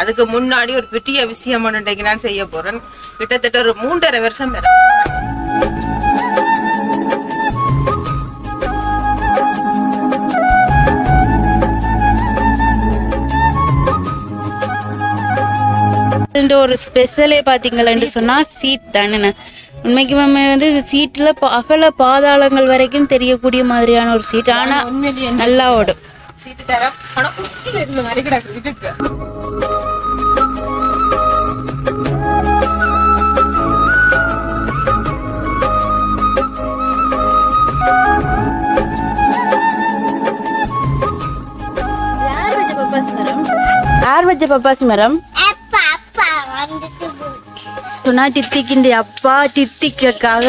அதுக்கு முன்னாடி ஒரு பெரிய விஷயம் ஒன்று இன்றைக்கு நான் செய்ய போறேன். கிட்டத்தட்ட ஒரு மூன்றரை வருஷம் ஒரு ஸ்பெஷலே பார்த்தீங்களேன்னு சொன்னா சீட் தானே உண்மைக்கு நம்ம வந்து இந்த சீட்டில் அகல பாதாளங்கள் வரைக்கும் தெரியக்கூடிய மாதிரியான ஒரு சீட் ஆனா உண்மையிலேயே நல்லா ஓடும். பணம் குத்தியில இருந்த மாதிரி கிடக்கு இதுக்கு யார் வச்ச பப்பாசி மரம்? யார் வச்ச பப்பாசி மரம்? சொன்னா டித்திக்கிண்டி அப்பா டித்திக்காக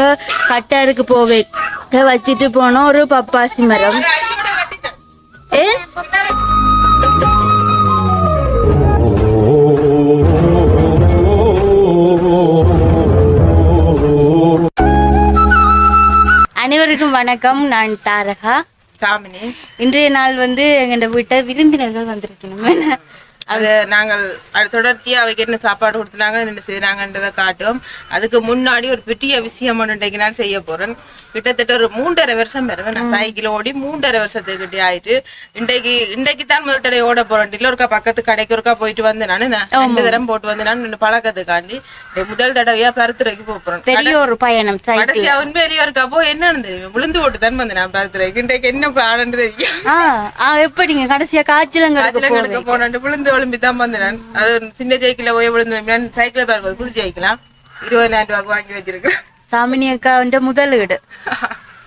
கட்டாருக்கு போவே வச்சுட்டு போனோம் ஒரு பப்பாசி மரம். அனைவருக்கும் வணக்கம். நான் தாரகா. சாமினி. இன்றைய நாள் வந்து எங்கள்ட வீட்டை விருந்தினர்கள் வந்திருக்கணும். அது நாங்கள் அது தொடர்ச்சியா அவைக்கு என்ன சாப்பாடு கொடுத்துனாங்க என்ன செய்யறாங்கன்றதை காட்டுவோம் அதுக்கு முன்னாடி ஒரு பெரிய விஷயம் இன்றைக்கு நான் செய்ய போறேன். கிட்டத்தட்ட ஒரு மூன்றரை வருஷம் வருவேன் நான் சைக்கிள் ஓடி மூன்றரை வருஷத்துக்கிட்டே ஆயிட்டு இன்றைக்கு இன்றைக்கு தான் முதல் தடவை ஓட போறேன். இல்லை ஒருக்கா பக்கத்து கடைக்கு ஒருக்கா போயிட்டு வந்தேன் நானு ரெண்டு தரம் போட்டு வந்து நான் பழக்கத்துக்காண்டி முதல் தடவையா பருத்துறைக்கு போக போறேன். பெரிய ஒரு பயணம் சைக்கிள். கடைசியா உண்மையிலேயே இருக்கா போ என்னன்னு விழுந்து போட்டு தான் வந்தேன் நான் பருத்துறைக்கு இன்றைக்கு என்ன பாடன்னு தெரியும் எப்படிங்க? கடைசியா காய்ச்சலங்களுக்கு காய்ச்சலங்களுக்கு போனாண்டு விழுந்து ஒளிம்பி தான் வந்தேன். அது சின்ன ஜெயிக்கில் போய் விழுந்து சைக்கிள் பாருங்க புது ஜெயிக்கலாம் இருபதாயிரம் ரூபாய்க்கு வாங்கி வச்சிருக்கேன் சாமினி அக்கா வந்து முதலீடு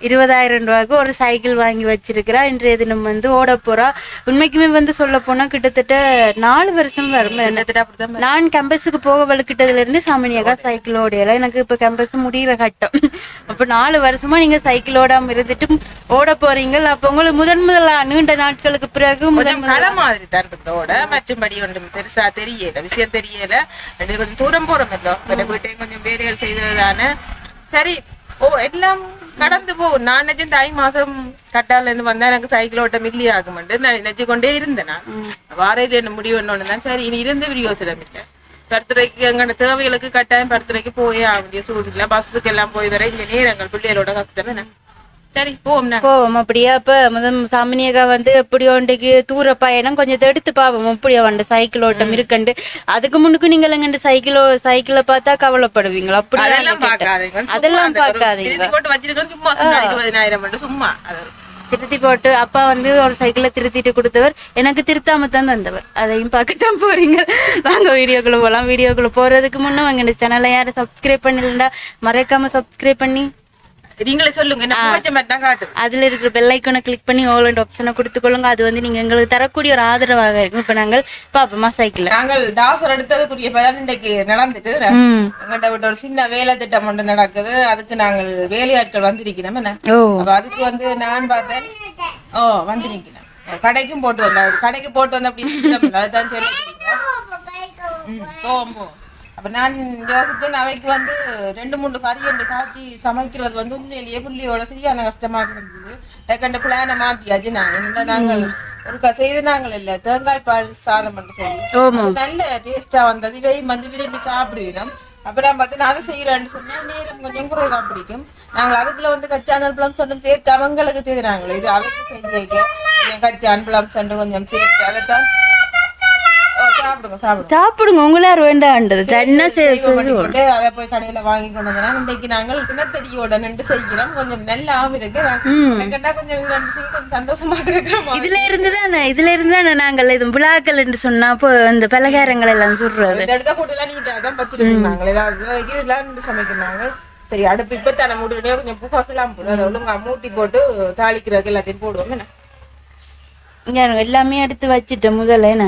இருபதாயிரம் ரூபாய்க்கு ஒரு சைக்கிள் வாங்கி வச்சிருக்கிறா. இன்றைய தினம் வந்து ஓட போறா. உண்மைக்குமே வந்து சொல்ல போனா கிட்டத்தட்ட நாலு வருஷம் வரும் நான் கேம்பஸுக்கு போக வலுக்கிட்டதுல இருந்து சாமினி அக்கா சைக்கிள் ஓடையில எனக்கு இப்ப கேம்பஸ் முடிகிற கட்டம். அப்ப நாலு வருஷமா நீங்க சைக்கிள் ஓடாம இருந்துட்டு ஓட போறீங்க. அப்ப உங்களுக்கு முதன் முதலா நீண்ட நாட்களுக்கு பிறகு முதன் களை மாதிரி தான் இருந்தோட மற்றும்படி ஒன்றும் பெருசா தெரியல. விஷயம் தெரியல. கொஞ்சம் தூரம் போறோம் கொஞ்சம். வேலைகள் செய்ததுதானே சரி. ஓ எல்லாம் கடந்து போகும். நான் நிஜம் தை மாசம் கட்டால இருந்து வந்தா எனக்கு சைக்கிள் ஓட்டம் இல்லையே ஆகுமெண்டு நான் நினைச்சு கொண்டே இருந்தேன் நான். வாரையில என்ன முடிவு தான் சரி இனி இருந்த விரியோசனம் இல்லை. பருத்துறைக்கு எங்கட தேவைகளுக்கு கட்டாயம் பருத்துறைக்கு போயே ஆக வேண்டிய சூழ்நிலை. பஸ்ஸுக்கு எல்லாம் போய் வர இங்க நேரங்கள் பிள்ளைகளோட கஷ்டம் என்ன? சரி போவோம் போவோம் அப்படியா? அப்ப முதல் சாமினியக்கா வந்து எப்படியோ இன்றைக்கு தூர பயணம் கொஞ்சம் எடுத்து பாவோம். எப்படியோ வந்து சைக்கிள் ஓட்டம் இருக்கண்டு அதுக்கு முன்னுக்கு நீங்க எங்கண்டு சைக்கிளோ சைக்கிளை பார்த்தா கவலைப்படுவீங்களா? அப்படியா அதெல்லாம் பார்க்காதீங்க. சும்மா. திருத்தி போட்டு அப்பா வந்து ஒரு சைக்கிளை திருத்திட்டு கொடுத்தவர். எனக்கு திருத்தாம தான் தந்தவர். அதையும் பார்க்கத்தான் போறீங்க. வாங்க வீடியோக்குள்ள போலாம். வீடியோக்குள்ள போறதுக்கு முன்னே எங்க சேனலை யாரும் சப்ஸ்கிரைப் பண்ணிருந்தா மறக்காம சப்ஸ்கிரைப் பண்ணி நீங்களே சொல்லுங்க. அதுல இருக்கிற பெல் ஐக்கனை கிளிக் பண்ணி ஓல் அண்ட் ஆப்ஷனை கொடுத்துக்கொள்ளுங்க. அது வந்து நீங்க எங்களுக்கு தரக்கூடிய ஒரு ஆதரவாக இருக்கும். இப்ப நாங்கள் பாப்போமா சைக்கிள் நாங்கள் டாசர் எடுத்ததுக்குரிய பலன் இன்றைக்கு நடந்துட்டு விட்ட ஒரு சின்ன வேலை திட்டம் ஒன்று நடக்குது. அதுக்கு நாங்கள் வேலையாட்கள் வந்திருக்கிறோம். என்ன? அதுக்கு வந்து நான் பார்த்தேன். ஓ வந்து நிக்கிறேன் கடைக்கும் போட்டு வந்தேன் கடைக்கு போட்டு வந்த அப்படி அதுதான் சொல்லி போவோம் போவோம். அப்ப நான் யோசித்தேன் அவைக்கு வந்து ரெண்டு மூணு கறி ரெண்டு காய்ச்சி சமைக்கிறது வந்து உண்மையிலேயே புள்ளியோட சரியான கஷ்டமாக இருந்தது. டக்கண்ட பிளானை மாத்தியாச்சு நாங்கள் என்ன நாங்கள் ஒரு செய்து நாங்கள் இல்லை. தேங்காய் பால் சாதம் பண்ணி சொல்லி. அது நல்ல டேஸ்டா வந்தது. இதையும் வந்து விரும்பி சாப்பிடுவோம் அப்புறம் பார்த்து நான் அதை செய்யறேன்னு சொன்னா நேரம் கொஞ்சம் குறைவா பிடிக்கும். நாங்கள் அதுக்குள்ள வந்து கச்சான் பழம் சொன்ன சேர்த்து அவங்களுக்கு செய்தாங்களே இது அவைக்கு செய்ய கச்சான் பழம் சண்டு கொஞ்சம் சேர்த்து அதைத்தான் ஓ, சாப்பிடுங்க சாப்பிடுங்க. சாப்பிடுங்க உங்களே வேண்டாண்டது என்ன செய்ய அதை போய் கடையில வாங்கி கொண்டு வந்தா இன்றைக்கு நாங்கள் கிணத்தடியோட நின்று செய்கிறோம். கொஞ்சம் நல்லாவும் இருக்கு. கொஞ்சம் சந்தோஷமா இருக்கிறோம் இதுல இருந்து தானே இதுல இருந்து தானே நாங்கள் இது விழாக்கள் என்று சொன்னா அப்போ இந்த பலகாரங்கள் எல்லாம் சுடுறது. இந்த இடத்த போட்டுலாம் நீட்டா தான் வச்சிருக்காங்க ஏதாவது இதெல்லாம் சமைக்கிறாங்க சரி அடுப்பு இப்ப தானே மூடிவிட்டே கொஞ்சம் புகாக்கெல்லாம் ஒழுங்கா மூட்டி போட்டு தாளிக்கிறதுக்கு எல்லாத்தையும் போடுவோம். என்ன? எல்லாமே எடுத்து வச்சுட்டேன் முதல்ல என்ன?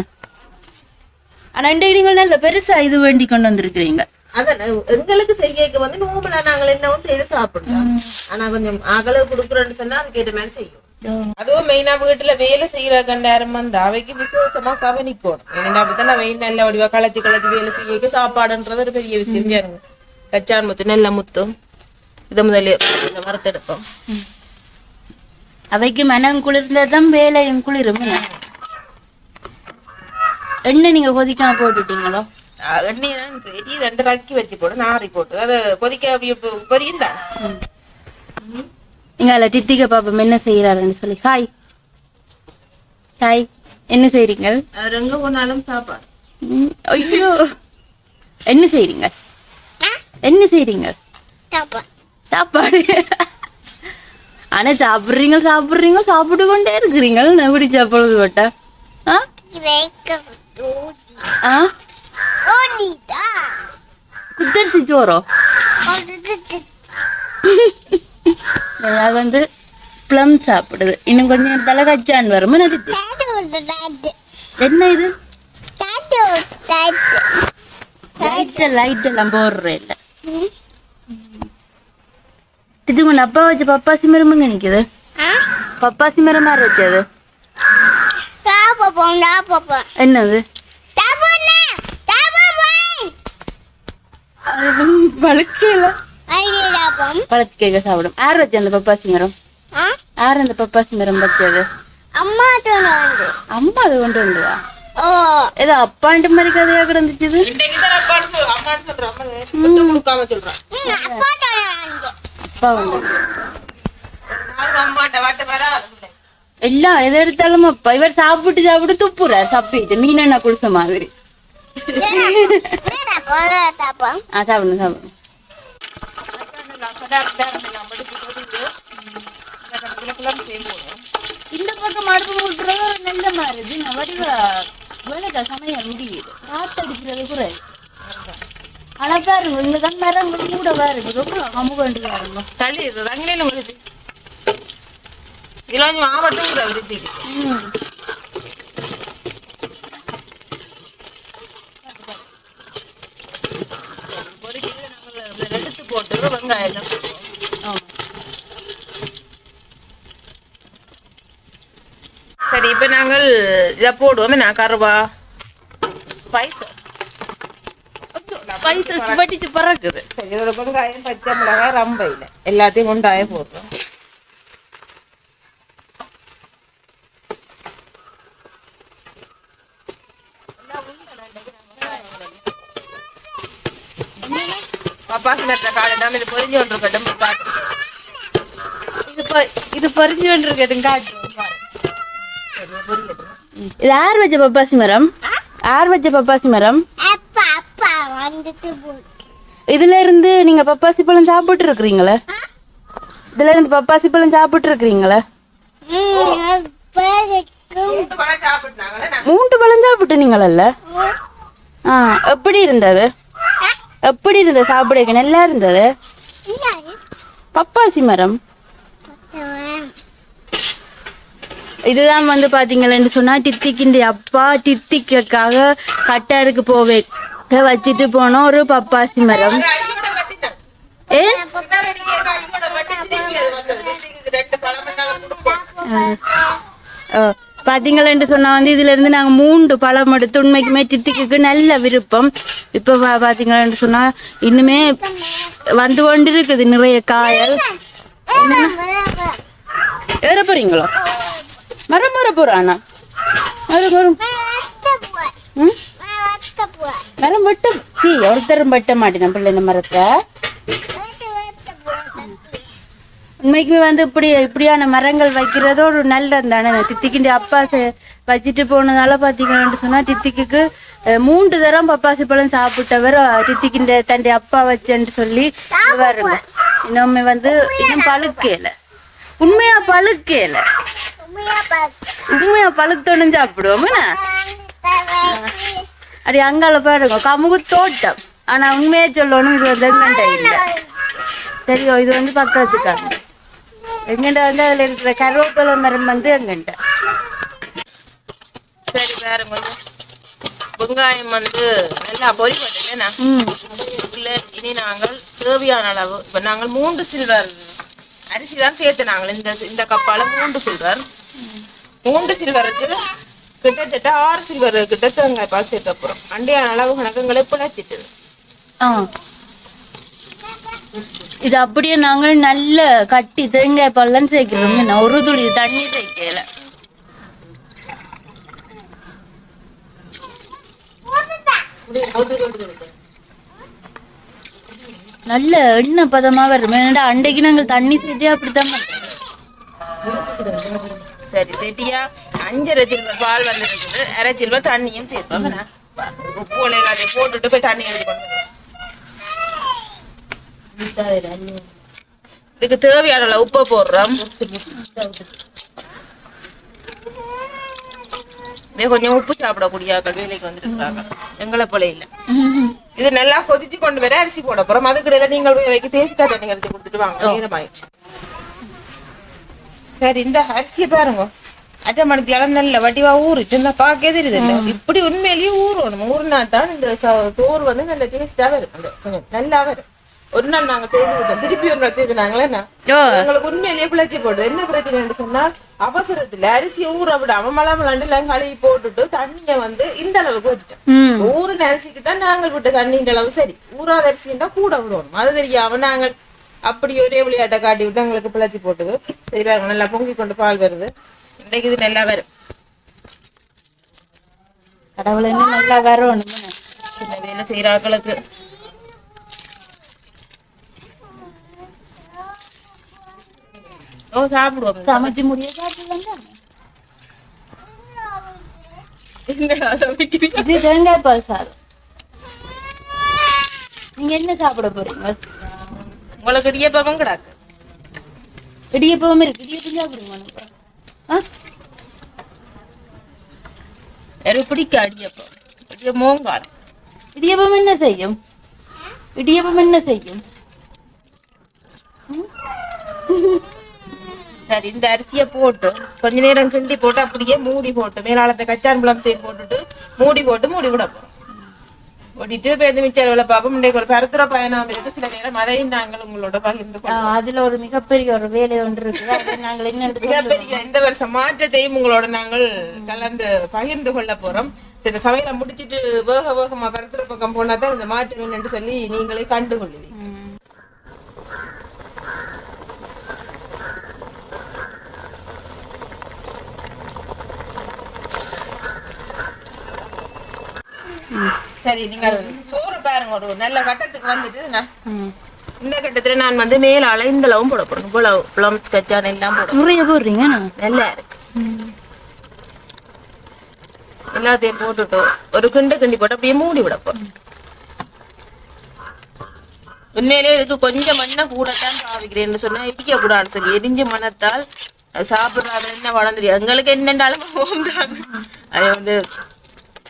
ஆனா இன்றைக்கு நீங்கள் நல்ல பெருசா இது வேண்டி கொண்டு வந்திருக்கிறீங்க. அதான் எங்களுக்கு செய்யக்கு வந்து நோம்பலா நாங்கள் என்னவும் செய்து சாப்பிடலாம். ஆனா கொஞ்சம் அகல குடுக்குறோன்னு சொன்னா அதுக்கேற்ற மாதிரி செய்யும். அதுவும் மெயினா வீட்டுல வேலை செய்யற கண்டாரம் வந்து அவைக்கு விசுவாசமா கவனிக்கணும். ஏன்னா அப்படித்தான் அவை நல்ல வடிவா களைச்சி களைச்சி வேலை செய்ய சாப்பாடுன்றது ஒரு பெரிய விஷயம். பாருங்க கச்சான் முத்து நெல்ல முத்தும் இதை முதல்ல கொஞ்சம் வறுத்தெடுப்போம். அவைக்கு மனம் குளிர்ந்ததும் வேலையும் குளிரும்? எண்ணெய் நீங்க கொதிக்காம போட்டுட்டீங்களோ? எண்ணெயை சரி ரெண்டு ரக்கி வச்சு போடு நாரி போட்டு. அதை கொதிக்க பொரியும் தான் நீங்க அதில் டித்திக்க பாப்போம் என்ன செய்யறாருன்னு சொல்லி. ஹாய் ஹாய் என்ன செய்றீங்க அவர் எங்க போனாலும் சாப்பாடு ஐயோ. என்ன செய்றீங்க? என்ன செய்றீங்க? சாப்பாடு. ஆனா சாப்பிடுறீங்க சாப்பிடுறீங்க சாப்பிட்டு கொண்டே இருக்கிறீங்க எப்படி சாப்பிடுறது பட்டா ஆ ஆ குத்தரிசி சோறோ அது வந்து ப்ளம் சாப்பிடுது இன்னும் கொஞ்சம் நேரத்தால கச்சான் வரும் நடித்து என்ன இது லைட் லைட் எல்லாம் போடுற இல்ல இது உங்க அப்பா வச்ச பப்பாசி மரம் எங்க நிக்குது பப்பாசி மரம் மாதிரி வச்சது என்னது? அது பழுக்கையில பழத்து கேட்க சாப்பிடும். யார் வச்ச அந்த பப்பாசி மரம்? யார் அந்த பப்பாசி மரம் வச்சது? அம்மா தோணு வந்து அம்மா அது கொண்டு வந்துவா ஏதோ அப்பாண்ட மாதிரி கதையா கிடந்துச்சு அப்பா வந்து. எல்லாம் எதை எடுத்தாலும் அப்பா. இவர் சாப்பிட்டு சாப்பிட்டு துப்புறார். சப்பிட்டு. மீனெண்ணா குளிச மாதிரி. ஆ சாப்பிடணும் சாப்பிடணும் இந்த பக்கம் அடுப்பு விட்டுறது ஒரு நல்ல மாறுது நான் வடிவ வேலைக்கா சமையல் முடியுது. காத்து அடிக்கிறது குறையாது ஆனா பாருங்க இங்க தான் மரங்கள் கூட பாருங்க ரொம்ப கம்மு கொண்டு பாருங்க தள்ளி ரங்கில வருது இதுல கொஞ்சம் மாவட்டம் விருத்திக்கு ம். எடுத்து போட்டு வெங்காயம். சரி இப்ப நாங்கள் இதை போடுவோம். நான் கருவா? ஸ்பைசஸ் ஸ்பைசஸ் வடிச்சு பறக்குது. சரி இதோட வெங்காயம் பச்சை மிளகாய் ரம்பையில். எல்லாத்தையும் கொண்டாய போடுறோம். பப்பாசி மரத்தை காலம் இது பொரிஞ்சு கொண்டிருக்கட்டும் பார்த்து இது ப- இது பறிஞ்சு கொண்டிருக்கிறது காட்டுறோம் பாருங்க. இது யார் வச்ச பப்பாசி மரம்? யார் வச்ச பப்பாசி மரம்? இதுல இருந்து நீங்க பப்பாசி பழம் சாப்பிட்டு இருக்கிறீங்களா இதுல இருந்து பப்பாசி பழம் சாப்பிட்டு இருக்கிறீங்களா மூன்று பழம் சாப்பிட்டு நீங்களல்ல ஆ எப்படி இருந்தது? எப்படி இருந்தது? சாப்பிட நல்லா இருந்தது? பப்பாசி மரம். இதுதான் வந்து பாத்தீங்களேன்னு சொன்னா டித்திக்கிண்டி அப்பா டித்திக்காக கட்டாருக்கு போவே வச்சுட்டு போனோம் ஒரு பப்பாசி மரம். ஏ? பின்னாடி அடிக்க அடியோட வெட்டி திருப்பி அது வந்தது வீட்டுக்கு ரெண்டு பழம் என்னால குடும்பம் ஆ, பாத்தீங்களேன்னு சொன்னா வந்து இதுல இருந்து நாங்க மூன்று பழம் எடுத்து உண்மைக்குமே தித்திக்கு நல்ல விருப்பம். இப்ப பா- பாத்தீங்களேன்னு சொன்னா இன்னுமே வந்து கொண்டு இருக்குது நிறைய காயல். ஏற போறீங்களோ? மரம் வர போறானா? மரம் வரும் ம்? மரம் வெட்ட சி ஒருத்தரும் வெட்ட மாட்டேன் பிள்ளை இந்த மரத்தை. உண்மைக்குமே வந்து இப்படி இப்படியான மரங்கள் வைக்கிறதோ ஒரு நல்லது தானே. தித்திக்கிண்டி அப்பா வச்சுட்டு போனதால பார்த்தீங்கன்னு சொன்னால் தித்திக்கு மூன்று தரம் பப்பாசி பழம் சாப்பிட்டவர் தித்திக்கிண்ட தண்டி அப்பா வச்சேன்னு சொல்லி வருங்க இன்னுமே வந்து இன்னும் பழுக்கல உண்மையா பழுக்கல உண்மையா பழுத்தோன்னு சாப்பிடுவோம்? அப்படி அங்கால பாருங்க கமுகு தோட்டம். ஆனா உண்மையா சொல்லணும் இது வந்து எங்கண்ட இல்லை. சரியோ இது வந்து பக்கத்துக்காங்க எங்கண்ட வந்து அதுல இருக்கிற கருவேப்பிலை மரம் வந்து எங்கண்ட சரி வேற கொஞ்சம் வெங்காயம் வந்து நல்லா பொறிப்பட்டேன்னா ம். இதுல இனி நாங்கள் தேவையான அளவு இப்ப நாங்கள் மூன்று சில்வர் அரிசி தான் சேர்த்து நாங்கள் இந்த இந்த கப்பால மூன்று சில்வர். மூன்று சில்வருக்கு கிட்டத்தட்ட ஆறு சில்வர் கிட்ட தேங்காய் பால் சேர்க்க போறோம். அண்டையான அளவு கணக்குங்களை பிழைச்சிட்டு ஆ. இது அப்படியே நாங்கள் நல்ல கட்டி தேங்காய் பழம் சேர்க்கிறோம். என்ன ஒரு துளி தண்ணி சேர்க்கல. நல்ல எண்ணெய் பதமா வரும். ஏன்னா அன்றைக்கு நாங்கள் தண்ணி சேர்த்தே அப்படித்தான் சரி செட்டியா. அஞ்சரை சில்வர் பால் வந்துருக்குது அரை சில்வர் தண்ணியும் சேர்ப்போம் உப்பு போட்டுட்டு போய் தண்ணி எடுத்து கொண்டு இதுக்கு தேவையான அளவு உப்பை போடுறோம். கொஞ்சம் உப்பு சாப்பிடக்கூடிய ஆட்கள் வேலைக்கு வந்துருக்காங்க எங்களை போல இல்ல. இது நல்லா கொதிச்சு கொண்டு வர அரிசி போட போறோம். அதுக்கிடையில நீங்கள் போய் வைக்க தேசிக்காய் தண்ணி கரைச்சி கொடுத்துட்டு வாங்க. நேரமாயிடுச்சு. சரி இந்த அரிசியை பாருங்க. அட்டை மணிக்கு இடம் நல்ல வடிவா ஊறிச்சு. இந்த பார்க்க தெரியுது இல்ல. இப்படி உண்மையிலேயே ஊறணும். ஊறினா தான் இந்த சோறு வந்து நல்ல டேஸ்டா வரும். கொஞ்சம் நல்லா வரும். ஒரு நாள் நாங்க செய்து விட்டோம். திருப்பி ஒரு நாள் செய்து நாங்களே என்ன? ஓ. எங்களுக்கு உண்மையிலேயே பிழைச்சி போடுது என்ன பிரச்சனைன்னு சொன்னா அவசரத்துல அரிசியை ஊற விடாம மலாமலாண்டு எல்லாம் கழுவி போட்டுட்டு தண்ணிய வந்து இந்த அளவுக்கு வச்சுட்டோம். ஊறின அரிசிக்கு தான் நாங்கள் விட்ட தண்ணின்ற அளவு. சரி ஊறாத அரிசின்னா கூட விடணும் அது தெரியாம நாங்கள் அப்படி ஒரே விளையாட்டை காட்டி விட்டு எங்களுக்கு பிழைச்சி போட்டுது. சரி பாருங்க நல்லா பொங்கி கொண்டு பால் வருது. இன்றைக்கு இது நல்லா வரும். கடவுள் என்ன நல்லா வரணும் சின்ன வேலை செய்யற ஓ சாப்பிடுவோம். சமைச்சு முடிய சமைக்கிறீங்க? இது தேங்காய் பால் சாதம். நீங்க என்ன சாப்பிட போறீங்க? உங்களுக்கு இடியப்பமும் கிடாக்கு. இடியப்பம் இருக்கு. இடியப்பம் சாப்பிடுங்க எனக்கு பிடிக்க இடியப்பம். இடியப்பமும் காணும் இடியப்பம் என்ன செய்யும்? இடியப்பம் என்ன செய்யும்? சரி இந்த அரிசியை போட்டு கொஞ்ச நேரம் கிண்டி போட்டு அப்படியே மூடி போட்டு மேலாளத்தை கச்சான் பழத்தையும் போட்டுட்டு மூடி போட்டு மூடி விட போறோம். ஓடிட்டு பேருந்து மிச்சல் வேலை பார்ப்போம். இன்றைக்கு ஒரு பரத்துற பயணம் இருக்கு சில நேரம் அதையும் நாங்கள் உங்களோட பகிர்ந்து அதுல ஒரு மிகப்பெரிய ஒரு வேலை ஒன்று இருக்கு நாங்கள் மிகப்பெரிய இந்த வருஷம் மாற்றத்தையும் உங்களோட நாங்கள் கலந்து பகிர்ந்து கொள்ள போறோம். இந்த சமையலை முடிச்சிட்டு வேக வேகமா பரத்துற பக்கம் போனா தான் இந்த மாற்றம் என்னன்னு சொல்லி நீங்களே கண்டு சரி நீங்கள் சோறு பாருங்க ஒரு நல்ல கட்டத்துக்கு வந்துட்டு. இந்த கட்டத்துல நான் வந்து மேலால இந்த அளவும் போட போறேன் இவ்வளவு பிளம்ஸ் கச்சான் எல்லாம் போட நிறைய போடுறீங்க? நல்லா இருக்கு. எல்லாத்தையும் போட்டுட்டு ஒரு கிண்டு கிண்டி போட்டு அப்படியே மூடி விட போறோம் உண்மையிலேயே இதுக்கு கொஞ்சம் மண்ணை கூடத்தான் பாவிக்கிறேன்னு சொன்னா இடிக்க கூடாதுன்னு சொல்லி எரிஞ்சு மனத்தால் சாப்பிடுறாரு என்ன வளர்ந்துரு. எங்களுக்கு என்னென்றாலும் தான். அது வந்து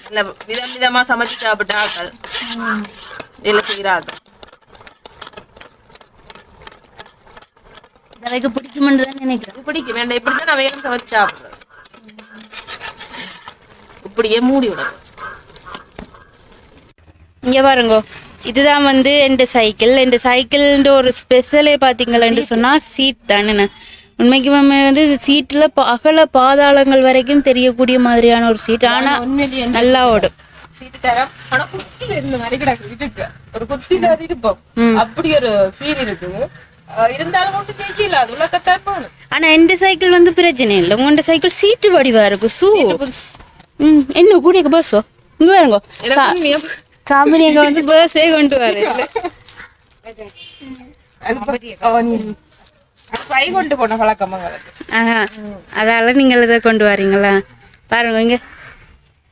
நல்ல விதம் விதமா சமைச்சு சாப்பிட்ட ஆக்கள் வேலை செய்கிறாங்க இந்த அளவுக்கு பிடிக்குமென்று தான் நினைக்கிறேன். பிடிக்கும். வேண்டாம் இப்படித்தான் நான் வேணும் சமைச்சு சாப்பிடுறேன். இப்படியே மூடி விடணும். இங்க பாருங்க. இதுதான் வந்து எந்த சைக்கிள். இந்த சைக்கிள்ன்ற ஒரு ஸ்பெஷலே பாத்தீங்களேன்னு சொன்னா சீட் தானே உண்மைக்கு மேம் வந்து இந்த சீட்ல ப- அகல பாதாளங்கள் வரைக்கும் தெரியக்கூடிய மாதிரியான ஒரு சீட் ஆனா உண்மையிலேயே நல்லா ஓடும். சீட்டு தரம் ஆனா குத்தி இருந்த மாதிரி கிடக்கு இதுக்கு. ஒரு குத்தில இருப்போம் அப்படி ஒரு ஃபீல் இருந்தாலும் ஒன்றும் ஜெயிக்கல அது உலகத்தான் போகணும் ஆனா எந்த சைக்கிள் வந்து பிரச்சனை இல்லை. சைக்கிள் சீட்டு வடிவா இருக்கு ஷூ ம் என்ன கூடிய பஸ்ஸோ இங்க உண்மையா சாமி வந்து பஸ்ஸே கொண்டு வர கை கொண்டு போன பழக்கம் எங்களுக்கு ஆஹா அதால நீங்கள் இதை கொண்டு வரீங்களா? பாருங்க இங்க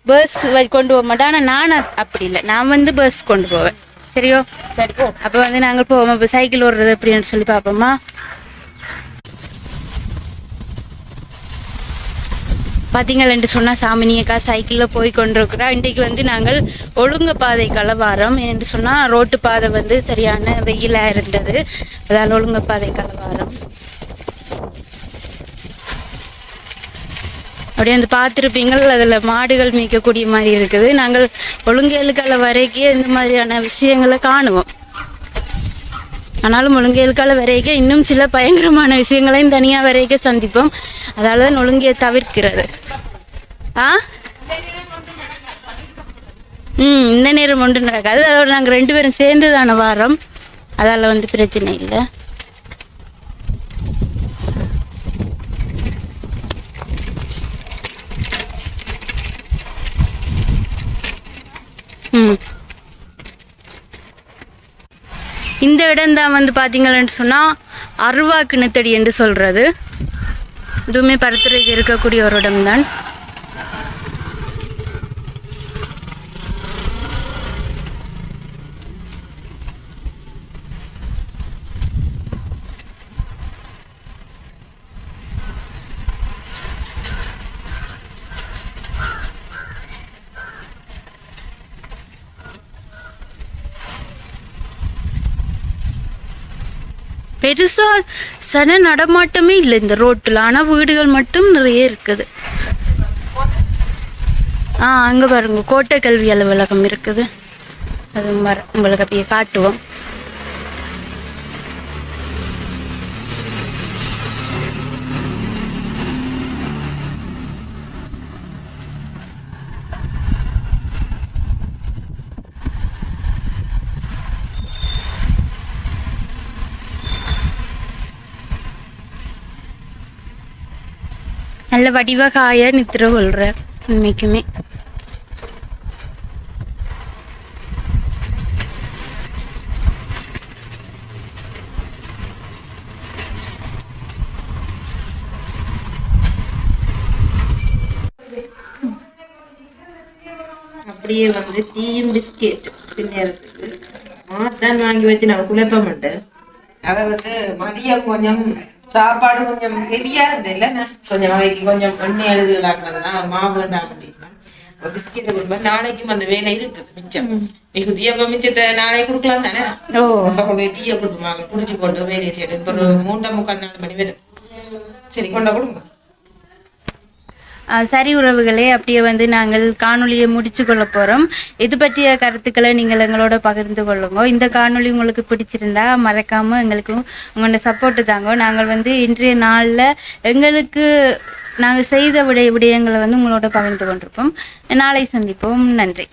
பஸ் கொண்டு போக மாட்டேன் ஆனால் நான் அப்- அப்படி இல்லை. நான் வந்து பஸ் கொண்டு போவேன். சரியோ? சரி போ. அப்போ வந்து நாங்கள் போவோம். இப்போ சைக்கிள் ஓடுறது எப்படின்னு சொல்லி பார்ப்போமா? பார்த்தீங்களேன்ட்டு சொன்னால் சாமினியக்கா சைக்கிளில் போய் கொண்டிருக்கிறோம் இன்றைக்கு வந்து நாங்கள் ஒழுங்கு பாதைக்கால வாரோம் என்று சொன்னால் ரோட்டு பாதை வந்து சரியான வெயிலாக இருந்தது. அதால் ஒழுங்கு பாதைக்கால வாரோம் அப்படியே வந்து பார்த்துருப்பீங்கள். அதில் மாடுகள் மேய்க்கக்கூடிய மாதிரி இருக்குது. நாங்கள் ஒழுங்கேலுக்கால வரைக்கே இந்த மாதிரியான விஷயங்களை காணுவோம். ஆனாலும் ஒழுங்கேலுக்கால வரைக்கும் இன்னும் சில பயங்கரமான விஷயங்களையும் தனியாக வரைக்கும் சந்திப்போம். அதால் தான் ஒழுங்கையை தவிர்க்கிறது. ஆ? ம் இந்த நேரம் ஒன்று நடக்காது. அதோட நாங்கள் ரெண்டு பேரும் சேர்ந்து தானே அதால் வந்து பிரச்சனை இல்லை. இந்த இடம்தான் வந்து பார்த்தீங்கன்னு சொன்னால் அருவா கிணத்தடி என்று சொல்கிறது இதுவுமே பருத்துறைக்கு இருக்கக்கூடிய ஒரு இடம்தான். பெருசாக சன நடமாட்டமே இல்லை இந்த ரோட்டில். ஆனால் வீடுகள் மட்டும் நிறைய இருக்குது. ஆ அங்கே பாருங்க கோட்டை கல்வி அலுவலகம் இருக்குது. அது மர உங்களுக்கு அப்படியே காட்டுவோம். நல்ல வடிவ காய நித்திர கொள்ற உண்மைக்குமே அப்படியே வந்து டீயும் பிஸ்கெட் பின்னேறதுக்கு மாத்தான் வாங்கி வச்சு நான் குழப்ப மாட்டேன் அதை வந்து மதியம் கொஞ்சம் சாப்பாடு கொஞ்சம் ஹெவியா இருந்தது கொஞ்சம் அவைக்கு கொஞ்சம் எண்ணெய் எழுதுகளாக்குறதுனா மாவு வேண்டாம் அப்படின்னா பிஸ்கெட் கொடுப்பேன். நாளைக்கும் அந்த வேலை இருக்குது மிச்சம். மிகுதியா இப்ப மிச்சத்தை நாளைக்கு கொடுக்கலாம் தானே? ஓ. டீயை கொடுப்பாங்க. குடிச்சு போட்டு வேலையை செய்யணும் ஒரு மூன்றரை முக்கால் நாலு மணி வரும். சரி கொண்டா கொடுங்க. சரி உறவுகளே அப்படியே வந்து நாங்கள் காணொலியை முடிச்சு கொள்ள போகிறோம் இது பற்றிய கருத்துக்களை நீங்கள் எங்களோட பகிர்ந்து கொள்ளுங்க. இந்த காணொலி உங்களுக்கு பிடிச்சிருந்தா மறக்காமல் எங்களுக்கு உங்களோட சப்போர்ட்டு தாங்க. நாங்கள் வந்து இன்றைய நாளில் எங்களுக்கு நாங்கள் செய்த விடை விடயங்களை வந்து உங்களோட பகிர்ந்து கொண்டிருப்போம். நாளை சந்திப்போம். நன்றி.